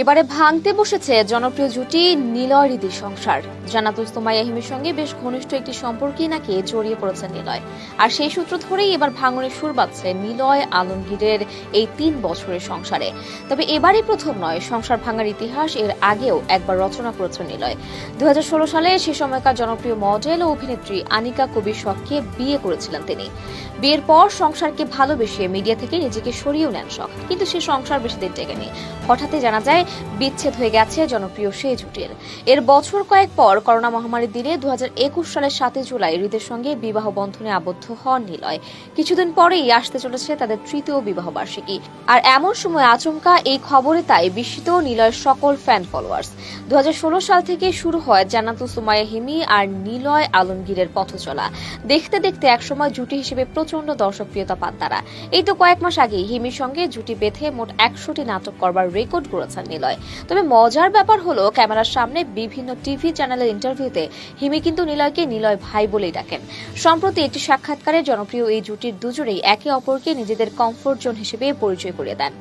এবারে ভাঙতে বসেছে জনপ্রিয় জুটি নিলয় রীতির সংসার। জানাতুল সোমাইয়া হিমের সঙ্গে বেশ ঘনিষ্ঠ একটি সম্পর্কই নাকি জড়িয়ে পড়েছে নিলয়। আর সেই সূত্র ধরেই এবার ভাঙনের সুর বাজছে নিলয় আলমগীরের এই তিন বছরের সংসারে। তবে এবারই প্রথম নয়, সংসার ভাঙার ইতিহাস এর আগেও একবার রচনা করেছেন নিলয়। দু হাজার ষোলো সালে সে সময়কার জনপ্রিয় মডেল ও অভিনেত্রী আনিকা কবির শখকে বিয়ে করেছিলেন তিনি। বিয়ের পর সংসারকে ভালোবেসে মিডিয়া থেকে নিজেকে সরিয়েও নেন শখ কিন্তু সে সংসার বেশি দিন টেকেনি। হঠাৎই জানা যায়, বিচ্ছেদ হয়ে গেছে জনপ্রিয় সেই জুটির। এর বছর কয়েক পর করোনা মহামারীর দিনে দু সালের সাতই জুলাই হৃদের সঙ্গে বিবাহ বন্ধনে আবদ্ধ হন নিলয়। কিছুদিন পরেই আসতে চলেছে তাদের তৃতীয় বিবাহ বার্ষিকী। আর এমন সময় আচমকা এই খবরে তাই বিস্মিত নিলয়ের সকল ফ্যান ফলোয়ার্স দু হাজার ষোলো সাল থেকে শুরু হয় জান্নাতুল সুমায়া হিমি আর নিলয় আলমগীরের পথ চলা দেখতে দেখতে একসময় জুটি হিসেবে প্রচণ্ড দর্শকপ্রিয়তা পান তারা। এই তো কয়েক মাস আগে হিমির সঙ্গে জুটি বেঁধে মোট একশোটি নাটক করবার রেকর্ড গড়েছেন নিলয়। তবে মজার ব্যাপার হলো, ক্যামেরার সামনে বিভিন্ন টিভি চ্যানেলের ইন্টারভিউতে হিমি কিন্তু নিলয়কে নিলয় ভাই বলেই ডাকেন। সম্প্রতি একটি সাক্ষাৎকারে জনপ্রিয় এই জুটির দুজনেই একে অপরকে নিজেদের কমফোর্ট জোন হিসেবে পরিচয় করে দেন।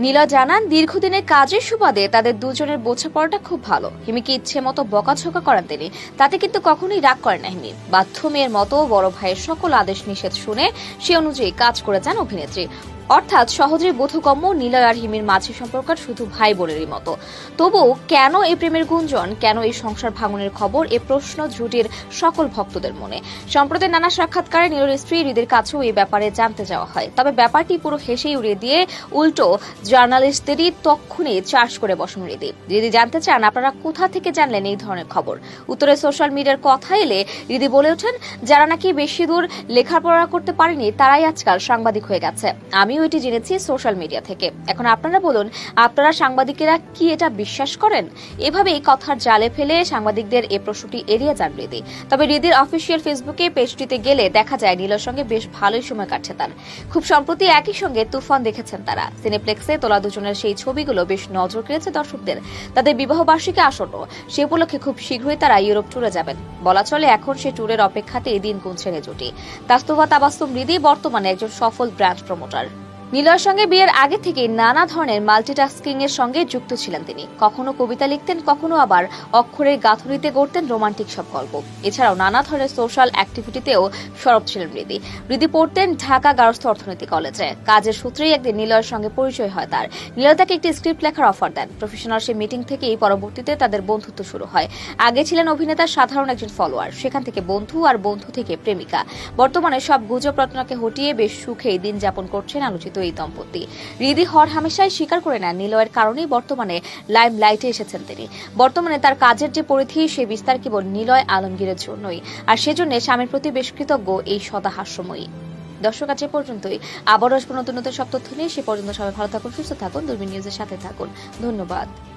নীলা জানান, দীর্ঘদিনের কাজের সুবাদে তাদের দুজনের বোঝাপড়াটা খুব ভালো। হিমিকে ইচ্ছে মতো বকাঝোকা করেন তিনি। তাতে কিন্তু কখনোই রাগ করেন না হিমি। বাধ্য মেয়ের মতো বড় ভাইয়ের সকল আদেশ নিষেধ শুনে সে অনুযায়ী কাজ করে যান অভিনেত্রী। অর্থাৎ সহজে বোধগম্য নীলয় আর হিমির মাঝে সম্পর্ক শুধু ভাই বোনেরই মতো। তবুও কেন এই প্রেমের গুঞ্জন? কেন এই সংসার ভাঙনের খবর? এ প্রশ্ন জুটির সকল ভক্তদের মনে। সম্প্রতি নানা সাক্ষাৎকারে নীলর স্ত্রী হৃদের কাছেও এই ব্যাপারে জানতে যাওয়া হয়। তবে ব্যাপারটি পুরো হেসেই উড়িয়ে দিয়ে উল্টো জার্নালিস্টদেরই তক্ষুনি চার্জ করে বসেন হৃদি। হৃদি জানতে চান, আপনারা কোথা থেকে জানলেন এই ধরনের খবর? উত্তরে সোশ্যাল মিডিয়ার কথা এলে হৃদি বলে ওঠেন, যারা নাকি বেশি দূর লেখাপড়া করতে পারেনি, তারাই আজকাল সাংবাদিক হয়ে গেছে। আমিও এটি জেনেছি সোশ্যাল মিডিয়া থেকে। এখন আপনারা বলুন, আপনারা সাংবাদিকেরা কি এটা বিশ্বাস করেন? এভাবেই কথার জালে ফেলে সাংবাদিকদের এ প্রশ্নটি এড়িয়ে যান হৃদি তবে হৃদির অফিসিয়াল ফেসবুকে পেজটিতে গেলে দেখা যায় নীলর সঙ্গে বেশ ভালোই সময় কাটছে তার। খুব সম্প্রতি একই সঙ্গে তুফান দেখেছেন তারা। সিনেপ্লেক্সে তোলা দুজনের সেই ছবিগুলো বেশ নজর কেড়েছে দর্শকদের। তাদের বিবাহ বার্ষিকী আসন্ন। সে উপলক্ষে খুব শীঘ্রই তারা ইউরোপ ট্যুরে যাবেন। বলা চলে এখন সে ট্যুরের অপেক্ষাতে দিন গুনছেন এ জুটি। তাস্তবা তাবাস্তম হৃদি বর্তমানে একজন সফল ব্র্যান্ড প্রমোটার নীলয়ের সঙ্গে বিয়ের আগে থেকে নানা ধরনের মাল্টিটাস্কিং এর সঙ্গে যুক্ত ছিলেন তিনি। কখনো কবিতা লিখতেন, কখনো আবার অক্ষরের গাঁথুরিতে গড়তেন রোমান্টিক সব গল্প। এছাড়াও নানা ধরনের সোশ্যাল অ্যাক্টিভিটিতেও সরব ছিলেন হৃদি হৃদি পড়তেন ঢাকা গার্হস্থ অর্থনীতি কলেজে। কাজের সূত্রেই একদিন নিলয়ের সঙ্গে পরিচয় হয় তার। নিলয় তাকে একটি স্ক্রিপ্ট লেখার অফার দেন। প্রফেশনাল সেই মিটিং থেকেই পরবর্তীতে তাদের বন্ধুত্ব শুরু হয়। আগে ছিলেন অভিনেতার সাধারণ একজন ফলোয়ার সেখান থেকে বন্ধু আর বন্ধু থেকে প্রেমিকা। বর্তমানে সব গুজব রচনাকে হটিয়ে বেশ সুখেই দিন যাপন করছেন আলোচিত এই দম্পতি। রিদি হর হামেশাই স্বীকার করে নেন নিলয়ের কারণেই বর্তমানে লাইম লাইটে এসেছেন তিনি। বর্তমানে তার কাজের যে পরিধি, সে বিস্তার কেবল নিলয় আলমগীরের জন্যই। আর সেজন্য স্বামীর প্রতি বেশ কৃতজ্ঞ এই সদা হাস্যময়ী দর্শক আছে পর্যন্তই। আবার আসব নতুন নতুন সব তথ্য নিয়ে। সে পর্যন্ত সবাই ভালো থাকুন, সুস্থ থাকুন, দূরবীন নিউজের সাথে থাকুন। ধন্যবাদ।